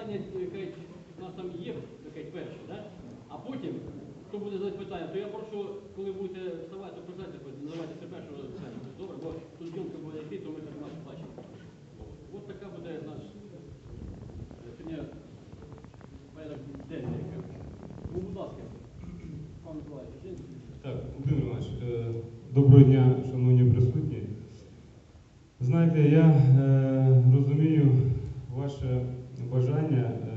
питання кажуть, у нас там є кажуть, перше, да? а потім, хто буде задати питання, то я прошу, коли будете вставати, то присядьте, називайте це першого питання. Добре, бо тут зйомка буде йти, то ми так нас бачимо. От така буде наш е, день, порядок денний. Ну, будь ласка, пан Миколаївич. Так, Володимир Іванович, е, доброго дня, шановні присутні. Знаєте, я... Е, ваше бажання е,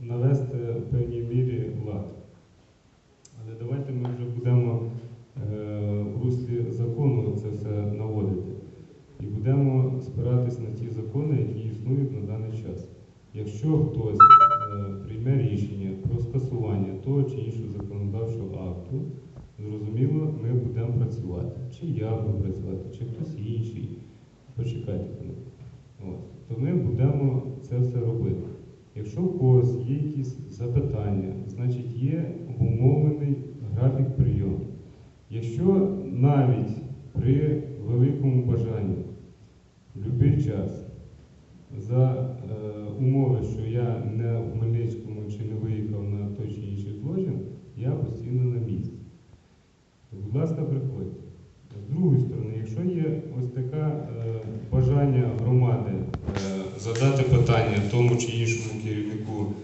навести в певній мірі лад. Але давайте ми вже будемо е, в руслі закону це все наводити. І будемо спиратись на ті закони, які існують на даний час. Якщо хтось е, прийме рішення про скасування того чи іншого законодавчого акту, зрозуміло, ми будемо працювати. Чи я буду працювати, чи хтось інший. Почекайте мене. От. То ми будемо це все робити. Якщо у когось є якісь запитання, значить є обумовлений графік прийому. Якщо навіть при великому бажанні в будь-який час за е, умови, що я не в Хмельницькому чи не виїхав на той чи інший злочин, я постійно на місці. Будь ласка, приходьте. З другої сторони, якщо є ось таке е, бажання громади е, задати питання тому чи іншому керівнику